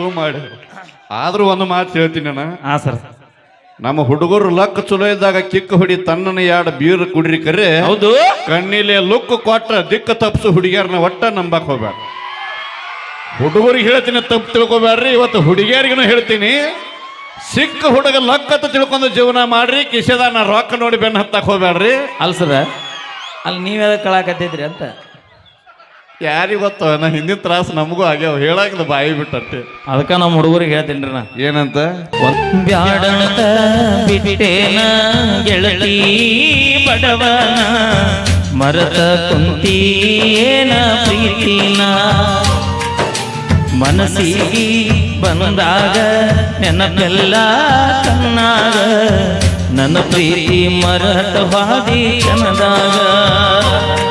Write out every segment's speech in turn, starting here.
ಸೂ ಮಾಡಿ. ಆದ್ರೂ ಒಂದು ಮಾತು ಹೇಳ್ತೀನಿ ಹಾ ಸರ್ ನಮ್ಮ ಹುಡುಗರು ಲಕ್ ಚಲೋ ಇದ್ದಾಗ ಕಿಕ್ಕ ಹುಡಿ ತನ್ನನ ಎರಡು ಬೀರ್ ಕುಡ್ರಿ ಕರೆ. ಹೌದು. ಕಣ್ಣಿಲೆ ಲುಕ್ ಕೊಟ್ಟ ದಿಕ್ಕ ತಪ್ಸು ಹುಡುಗಿಯರ್ನ ಒಟ್ಟ ನಂಬಕ್ ಹೋಗ್ಬೇಡ ಹುಡುಗರಿಗೆ ಹೇಳ್ತೀನಿ ತಪ್ಪು ತಿಳ್ಕೊಬ್ಯಾಡ್ರಿ. ಇವತ್ತು ಹುಡುಗಿಯರಿಗೂ ಹೇಳ್ತೀನಿ. ಸಿಕ್ಕ ಹುಡುಗ ಲಕ್ಕತ್ತ ತಿಳ್ಕೊಂಡು ಜೀವನ ಮಾಡ್ರಿ. ನಾ ರೊಕ್ಕ ನೋಡಿ ಬೆನ್ನ ಹತ್ತಕ್ ಹೋಗ್ಬೇಡ್ರಿ ಅಲ್ಸದ? ಅಲ್ಲಿ ನೀವೆಲ್ಲ ಕಳಾಕತ್ತಿದ್ರಿ ಅಂತ? ಯಾರಿಗ್ ಗೊತ್ತ ನಾ ಹಿಂದಿನ ತ್ರಾಸ ನಮಗೂ ಆಗ್ಯಾವ ಹೇಳಾಕಿದ ಬಾಯಿ ಬಿಟ್ಟಟ್ಟೆ ಅದಕ್ಕ ನಮ್ಮ ಹುಡುಗರಿಗೆ ಹೇಳ್ತೀನಿ ನಾ. ಏನಂತ? ಬ್ಯಾಡಣತ ಬಿಟ್ಟೇನ ಗೆಳತಿ ಬಡವನ. ಮರತ ಕುಂತೀನ ಪ್ರೀತಿನ. ಮನಸ್ಸಿಗೆ ಬಂದಾಗ ನೆನಪೆಲ್ಲ ಕಣ್ಣಾಗ. ನನ್ನ ಪ್ರೀತಿ ಮರತ ಹಾದಿ ಚನದಾಗ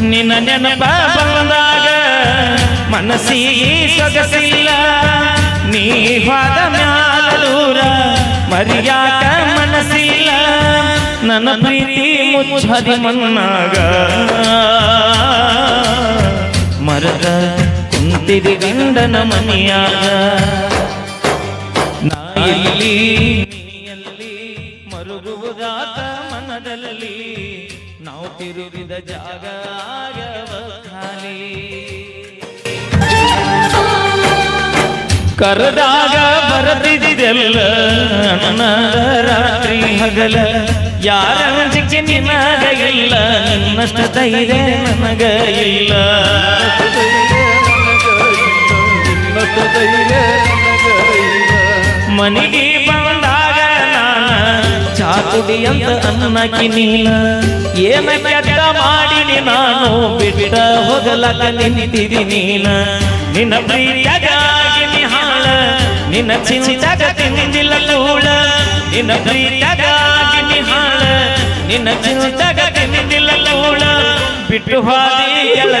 ನಿನ್ನ ನೆನಪ ಬಂದಾಗ ಮನಸ್ಸಿ ಸೊಗಸಿಲ್ಲ. ನೀ ಹಾದ ಮ್ಯಾಲೂರ ಮರಿಯಾಕ ಮನಸ್ಸಿಲ್ಲ. ನನ್ನ ಪ್ರೀತಿ ಮುಚ್ಚದಿ ಮನ್ನಾಗ ಮರದ ಕುಂತಿದಿ ಗಂಡನ ಮನೆಯಾಗ. ನಾ ಇಲ್ಲಿ ಮರುಗುವುದಾತ ಮನದಲ್ಲಿ. ನಾವು ತಿರುಗಿದ ಜಾಗ ಖಾಲಿ. ಕರೆದಾಗ ಬರದಿದ್ದೆಲ್ಲ ನನ್ನ ರಾತ್ರಿ ಹಗಲ. ಯಾರ ಸಿಕ್ಕಿ ನಿನಗ ಇಲ್ಲ, ನಿನ್ನಷ್ಟ ಧೈರ್ಯ ನನಗ ಮನೆಗೆ ಚಾಕುಡಿ ಅಂತ ಅನ್ನಕಿ ನೀನ. ಏನ ಕೆಟ್ಟ ಮಾಡಿನಿ ನಾನು ಬಿಟ್ಟ ಹೋಗಲಕ ನಿಂತಿದಿ ನೀನ. ನಿನ್ನ ಪ್ರೀತಿಯಾಗಿ ನಿಹಾಳ ನಿನ್ನ ಚಿಂತಾಗ ತಿಂದಿಲ್ಲ ಕೂಳ ನಿನ್ನ ಪ್ರೀತಿಯಾಗಿ ನಿಹಾಳ ನಿನ್ನ ಚಿಂತಾಗ ತಿಂದಿಲ್ಲ ಕೂಳ ಬಿಟ್ಟು ಹಾದಿ ಎಲ್ಲ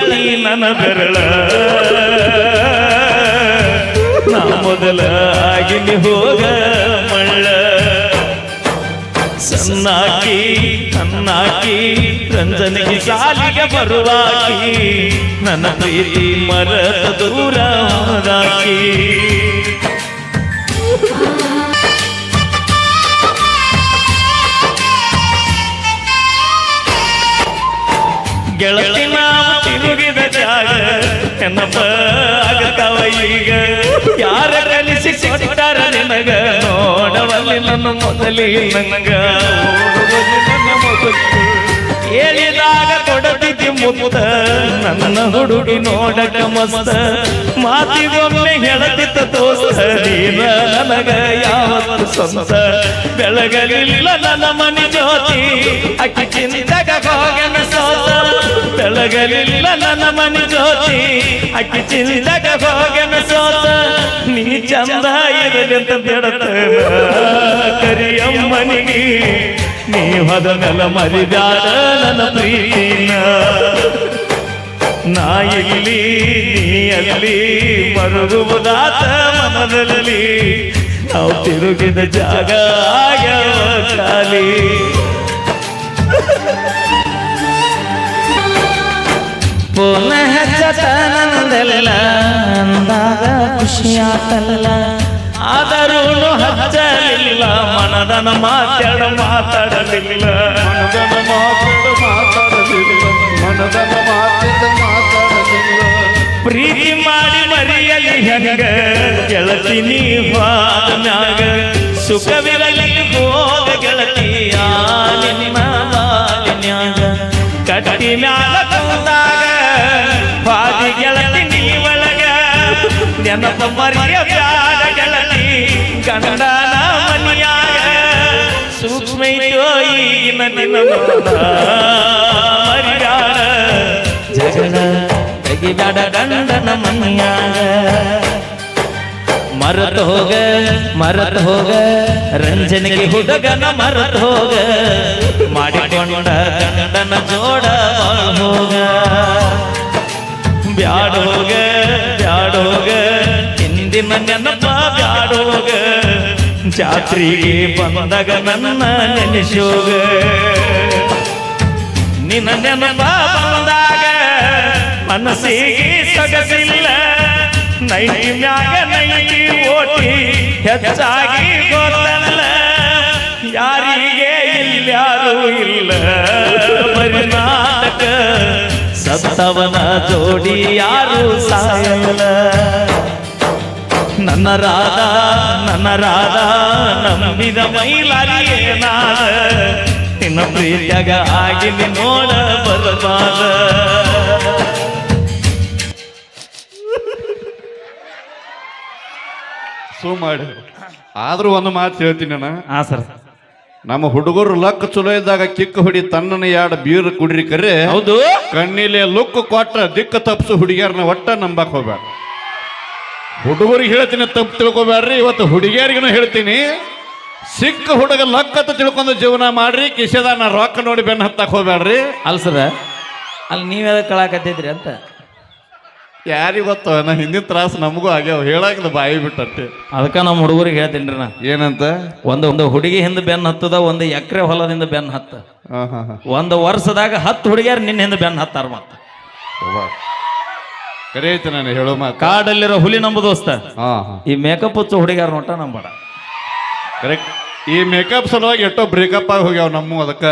ನನ್ನ ಬೆರಳ. ನಾ ಮೊದಲ ಆಗಿನಿ ಹೋಗ ಮಳ್ಳ. ಸಣ್ಣಾಕಿ ತನ್ನಾಕಿ ರಂಜನೆಗೆ ಸಾಲಿಗೆ ಬರುವಾಕಿ ನನ್ನ ಪ್ರೀತಿ ಮರದ ದೂರ ಹೋದಾಕಿ. ಗೆಳತಿ ನಾವು ತಿರುಗಿದ ಜಾಗ ನೆನಪ ನನ್ನ ಮೊದಲಿ ನಂಗ ಹೇಳಿದಾಗ ಕೊಡತಿದ್ದಿ ಮುತ್ತ. ನನ್ನ ಹುಡುಗಿ ನೋಡಕ ಮಸ್ತ. ಮಾತಿಗೊಮ್ಮೆ ಹೇಳತಿತ್ತ ದೋಸ್ತ. ನೀನ ನನಗ ಯಾವತ್ತು ಸ್ವಂತ. ಬೆಳಗಲಿಲ್ಲ ನನ್ನ ಮನೆ ಜ್ಯೋತಿ. ಅಕ್ಕಿ ಚಿಂತಕ ಹೋಗನ ಸೋತ. ಬೆಳಗಲಿಲ್ಲ ನನ್ನ ಮನೆ ಜ್ಯೋತಿ. ಅಕ್ಕಿ ಚಿಂತಕ ಹೋಗನ ಸೋತ. ನೀ ಚಂದ ಅಂತ ಬೇಡತ ಕರಿಯಮ್ಮನಿಗೆ ನೀ ಹೊದ ಮರಿದಾರ ನನ್ನ ಪ್ರೀತಿನ. ನಾ ಇಲ್ಲಿ, ನೀ ಅಲ್ಲಿ ಮರುಗುವುದಾತ ಮನದಲ್ಲಿ. ನಾವು ತಿರುಗಿದ ಜಾಗ ಆಗ್ಯಾವ ಖಾಲಿ. ಪುನ ಹಚ್ಚತನಂದೆಲ್ಲ ಅಂದಾಗ ಖುಷಿಯಾತಲ್ಲ. ಆದರೂ ಹಚ್ಚಲಿಲ್ಲ ಮನದನ ಮಾತಾಡ ಮಾತಾಡಲಿಲ್ಲ. ಮನದನ ಮಾತಾಡ ಮಾತಾಡಲಿಲ್ಲ ಮನದನ ಮಾತಾಡ ಮಾತಾಡಲಿಲ್ಲ. ಪ್ರೀತಿ ಮಾಡಿ ಮರಿಯಲಿ ಹೆಂಗ ಗೆಳತಿ ಮ್ಯಾಗ. ಸುಖವಿರಲಿ ಹೋದ ಗೆಳತಿಯ ನಿನ್ನ ಬಾಲಿನ್ಯಾಗ ಕಟ್ಟಿ ಮ್ಯಾಲ ಮರಿಯ ಬ್ಯಾಡ ಗೆಳತಿ ಗಂಡನ ಮನಿಯಾಗ ಸೂಕ್ಷ್ಮ ಐತೋ ಈಗಿನ ನಿನ್ನ ಮನ ಮರಿಯಾಡ ಜಗಳ ತೆಗಿಬೇಡ ಗಂಡನ ಮನ್ಯಾಗ ಮರತ ಹೋಗ ಮರತ ಹೋಗ ರಂಜನಿಗೆ ಹುಡುಗನ ಮರತ ಹೋಗ ಮಾಡಿಕೊಂಡ ಗಂಡನ ಜೋಡ ಬಾಳ್ ಹೋಗ ಹಿಂದಿನ ನೆನಪ ಬ್ಯಾಡ ಹೋಗ ಜಾತ್ರೆಗೆ ಬಂದಾಗ ನನ್ನ ನೆನೆಸೋಗ. ನಿನ್ನ ನೆನಪ ಬಂದಾಗ ಮನಸ್ಸಿಗೆ ಸೊಗಸಿಲ್ಲ. ನೈಟಿ ಮ್ಯಾಗ ನೈಟಿ ಓಟಿ ಹೆಚ್ಚಾಗಿ ಗೊತ್ತಲ್ಲ. ಯಾರಿಗೆ ಇಲ್ಯಾರು ಇಲ್ಲ. ಬರಿ ನಾಟಕ ಸತ್ತವನ ಜೋಡಿ ಯಾರು ಸಾಯಲ್ಲ. ನನ್ನ ರಾಧ ನನ್ನ ರಾಧ ನಂಬಿದ ಮೈಲಾರಿಯೇ ನಾದ ನಿನ್ನ ಪ್ರೀತಿಯಾಗ ಆಗಿಲಿ ನೋಡ ಬರಬಾರ. ಸೋ ಮಾಡಿ. ಆದ್ರೂ ಒಂದು ಮಾತು ಹೇಳ್ತೀನಿ ಅಣ್ಣ. ಹಾ ಸರ್. ನಮ್ಮ ಹುಡುಗರು ಲಕ್ ಚಲೋ ಇದ್ದಾಗ ಕಿಕ್ಕ ಹೊಡಿ ತನ್ನನ ಯಾಡ ಬೀರ್ ಕುಡ್ರಿ ಕರೆ. ಹೌದು. ಕಣ್ಣಿಲೆ ಲುಕ್ ಕೊಟ್ಟ ದಿಕ್ಕ ತಪ್ಸು ಹುಡುಗಿಯರ್ನ ಒಟ್ಟ ನಂಬಕ್ ಹೋಗ್ಬೇಡ. ಹುಡುಗರಿಗೆ ಹೇಳ್ತೀನಿ ತಪ್ಪು ತಿಳ್ಕೊಬ್ಯಾಡ್ರಿ. ಇವತ್ತು ಹುಡುಗಿಯರಿಗೂ ಹೇಳ್ತೀನಿ. ಸಿಕ್ಕ ಹುಡುಗ ಲಕ್ಕತ್ತು ತಿಳ್ಕೊಂಡು ಜೀವನ ಮಾಡ್ರಿ ನಾ ರೊಕ್ಕ ನೋಡಿ ಬೆನ್ನ ಹತ್ತಕ್ಕೆ ಹೋಗ್ಬೇಡ್ರಿ ಅಲ್ಸದ ಅಲ್ಲಿ ಅಲ್ಲಿ ನೀವೆಲ್ಲ ಕಳಾಕತ್ತಿದ್ರಿ ಅಂತ? ಯಾರಿಗೆ ಗೊತ್ತು? ನಾ ಹಿಂದಿನ ತ್ರಾಸ ನಮಗೂ ಆಗ್ಯಾವ. ಹೇಳಾಗಿಲ್ಲ ಬಾಯಿ ಬಿಟ್ಟಂತೆ. ಅದಕ್ಕೆ ನಮ್ಮ ಹುಡುಗರಿಗೆ ಹೇಳ್ತೀನಿ ರೀ ನಾ. ಏನಂತ? ಒಂದು ಒಂದು ಹುಡುಗಿ ಹಿಂದೆ ಬೆನ್ನ ಹತ್ತದ ಒಂದು ಎಕರೆ ಹೊಲದಿಂದ ಬೆನ್ನ ಹತ್ತ. ಒಂದು ವರ್ಷದಾಗ ಹತ್ತು ಹುಡುಗಿಯರು ನಿನ್ನ ಹಿಂದೆ ಬೆನ್ನ ಹತ್ತಾರ ಮತ್ತ. ಕರೆ ಐತೆ ನಾನು ಹೇಳೋ ಮಾತು. ಕಾಡಲ್ಲಿರೋ ಹುಲಿ ನಮ್ಮ ದೋಸ್ತ. ಹಾ ಹಾ. ಈ ಮೇಕಪ್ ಹಚ್ಚೋ ಹುಡುಗ್ಯಾರ ನೋಟ ನಂಬಡ ಕರೆಕ್ಟ್ ಈ ಮೇಕಪ್ ಸಲುವಾಗಿ ಎಷ್ಟೋ ಬ್ರೇಕಪ್ ಆಗಿ ಹೋಗ್ಯಾವ ನಮ್ಮ ಅದಕ್ಕ.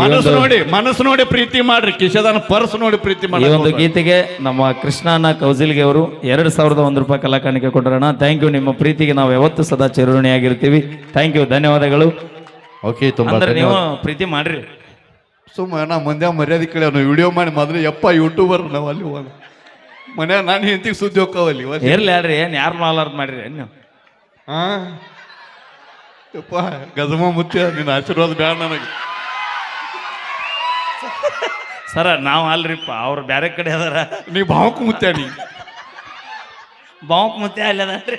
ಮನಸ್ಸು ನೋಡಿ ಮನಸ್ಸು ನೋಡಿ ಪ್ರೀತಿ ಮಾಡ್ರಿ. ಕಿಶದಾನ ಪರ್ಸ್ ನೋಡಿ ಪ್ರೀತಿ ಈ ಮಾಡಿ ಒಂದು ಗೀತೆಗೆ ನಮ್ಮ ಕೃಷ್ಣನ ಕೌಜಿಲ್ಗೆ ಅವರು ಎರಡು ಸಾವಿರದ ಒಂದು ರೂಪಾಯಿ ಕಲಾಕಾಣಿಕೆ ಕೊಟ್ಟರಣ ಥ್ಯಾಂಕ್ ಯು ನಿಮ್ಮ ಪ್ರೀತಿಗೆ ನಾವು ಯಾವತ್ತೂ ಸದಾ ಚಿರಋಣಿಯಾಗಿರ್ತೀವಿ. ಥ್ಯಾಂಕ್ ಯು ಧನ್ಯವಾದಗಳು. ಓಕೆ ತುಂಬಾ ಅಂದ್ರೆ ನೀವು ಧನ್ಯವಾದ. ಪ್ರೀತಿ ಮಾಡ್ರಿ. ಸುಮ್ಮ ನಾ ಮಂದ್ಯ ಮರ್ಯಾದೆ ಕೇಳಿ ವಿಡಿಯೋ ಮಾಡಿ ಮೊದಲು ಯಪ್ಪ ಯೂಟ್ಯೂಬರ್ ನಾವು ಅಲ್ಲಿ ಹೋದ ಮನ್ಯಾಗ ನಾನು ಹೆಂಡತಿಗೆ ಸುದ್ದಿ ಹೋಗ್ತಾವಲ್ಲಿ ಇರ್ಲಿ ಅಲ್ರಿ ಏನ್ ಯಾರು ಮಾಲಾರ್ದು ಮಾಡ್ರಿ ನೀವು? ಹಾ? ಯಪ್ಪ ಗಜಮ ಮುತ್ಯ ನಿನ್ನ ಆಶೀರ್ವಾದ ಬೇಡ ನನಗೆ. ಸರ ನಾವು ಅಲ್ರಿಪ್ಪ ಅವ್ರು ಬೇರೆ ಕಡೆ ಅದಾರ. ನೀ ಭಾವಕ್ ಮುತ್ಯ ನೀ. ಬಾಂಕ್ ಮತ್ತೆ ಅಲ್ಲಿ ಅದಾರ್ರಿ.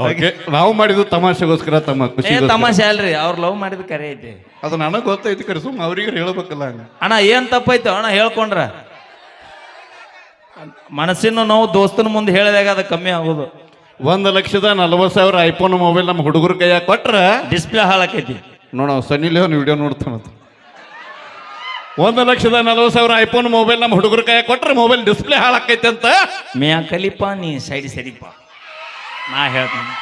ಓಕೆ ನಾವು ಮಾಡಿದ್ದು ತಮಾಷೆಗೋಸ್ಕರ ತಮ್ಮ ಏ ಖುಷಿ ತಮಾಷೆ ಅಲ್ರಿ ಅವ್ರು ಲವ್ ಮಾಡಿದ ಕರೆ ಐತಿ. ಅದು ನನಗೆ ಗೊತ್ತೈತಿ ಕರೆ ಸುಮ್ಮ ಅವ್ರಿಗೆ ಹೇಳ್ಬೇಕಲ್ಲ ಹಂಗ. ಅಣ್ಣ ಏನ್ ತಪ್ಪೈತೆ ಅಣ್ಣ ಹೇಳ್ಕೊಂಡ್ರ. ಮನಸ್ಸಿನ ನೋವು ದೋಸ್ತನ ಮುಂದೆ ಹೇಳಿದಾಗ ಅದು ಕಮ್ಮಿ ಆಗೋದು. ಒಂದು ಲಕ್ಷದ ನಲ್ವತ್ತು ಸಾವಿರ ಐಫೋನ್ ಮೊಬೈಲ್ ನಮ್ಮ ಹುಡುಗರು ಕೈಯಾಗ ಕೊಟ್ರೆ ಡಿಸ್ಪ್ಲೇ ಹಾಳಾಕೈತಿ. ನೋಡ ಸನ್ನಿ ಲಿಯೋನ್ ವಿಡಿಯೋ ನೋಡ್ತಾನ ಒಂದು ಲಕ್ಷದ ನಲ್ವತ್ತು ಸಾವಿರ ಐಫೋನ್ ಮೊಬೈಲ್ ನಮ್ಮ ಹುಡುಗರ ಕೈಯಾಗ ಕೊಟ್ರೆ ಮೊಬೈಲ್ ಡಿಸ್ಪ್ಲೇ ಹಾಳಾಕೈತಿ ಅಂತ. ಮ್ಯಾ ಕಲಿಪ ನೀ ಸೈಡ್ ಸರಿಪ. ನಾ ಹೇಳ್ತೀನಿ.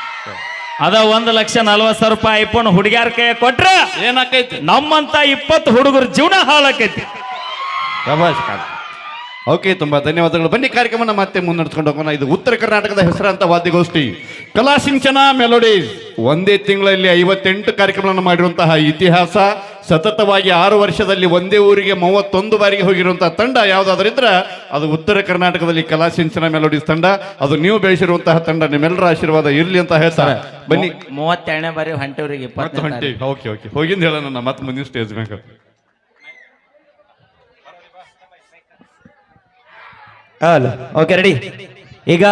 ಅದ ಒಂದು ಲಕ್ಷ ನಲ್ವತ್ತು ಸಾವಿರ ರೂಪಾಯಿ ಐಫೋನ್ ಹುಡುಗ್ಯಾರ ಕೈ ಕೊಟ್ರೆ ಏನಾಕೈತಿ? ನಮ್ಮಂತ ಇಪ್ಪತ್ತು ಹುಡುಗರ ಜೀವನ ಹಾಳಾಕೈತಿ. ಶಬಾಷ್ ಖಾನ್ ಓಕೆ ತುಂಬಾ ಧನ್ಯವಾದಗಳು. ಬನ್ನಿ ಕಾರ್ಯಕ್ರಮನ ಮತ್ತೆ ಮುನ್ನಡೆಸ್ಕೊಂಡು ಹೋಗೋಣ. ಇದು ಉತ್ತರ ಕರ್ನಾಟಕದ ಹೆಸರಾಂತ ವಾದ್ಯಗೋಷ್ಠಿ ಕಲಾಸಿಂಚನ ಮೆಲೋಡೀಸ್. ಒಂದೇ ತಿಂಗಳಲ್ಲಿ ಐವತ್ತೆಂಟು ಕಾರ್ಯಕ್ರಮಗಳನ್ನು ಮಾಡಿರುವಂತಹ ಇತಿಹಾಸ ಸತತವಾಗಿ ಆರು ವರ್ಷದಲ್ಲಿ ಒಂದೇ ಊರಿಗೆ ಮೂವತ್ತೊಂದು ಬಾರಿಗೆ ಹೋಗಿರುವಂತಹ ತಂಡ ಯಾವುದಾದ್ರೂ ಇದ್ರೆ ಅದು ಉತ್ತರ ಕರ್ನಾಟಕದಲ್ಲಿ ಕಲಾಸಿಂಚನ ಮೆಲೋಡೀಸ್ ತಂಡ. ಅದು ನೀವು ಬೆಳೆಸಿರುವಂತಹ ತಂಡ ನಿಮ್ಮೆಲ್ಲರ ಆಶೀರ್ವಾದ ಇರಲಿ ಅಂತ ಹೇಳ್ತಾರೆ. ಬನ್ನಿ. ಮೂವತ್ತೆರಡನೇ ಬಾರಿ ಹೊಂಟೂರಿಗೆ ಹೊಂಟಿ ಓಕೆ ಓಕೆ. ಹೋಗಿಂದ ಹೇಳೋಣ ಮತ್ತೆ ಮುಂದಿನ ಸ್ಟೇಜ್ ಬೇಕು ಅಲ್ಲ ಓಕೆ ರೆಡಿ ಈಗ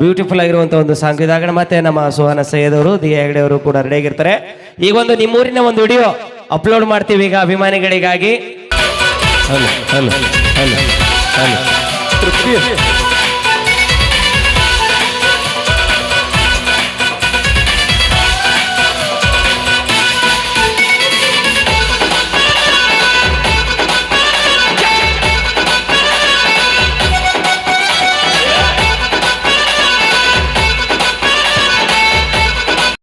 ಬ್ಯೂಟಿಫುಲ್ ಆಗಿರುವಂತ ಒಂದು ಸಾಂಗ್ ಇದಾಗ ಮತ್ತೆ ನಮ್ಮ ಸುಹಾನ ಸೈಯದ್ ಅವರು ದಿ ಹೆಗಡೆ ಅವರು ಕೂಡ ರೆಡಿ ಆಗಿರ್ತಾರೆ. ಈಗ ಒಂದು ನಿಮ್ಮೂರಿನ ಒಂದು ವಿಡಿಯೋ ಅಪ್ಲೋಡ್ ಮಾಡ್ತೀವಿ ಈಗ ಅಭಿಮಾನಿಗಳಿಗಾಗಿ. Hello hello hello hello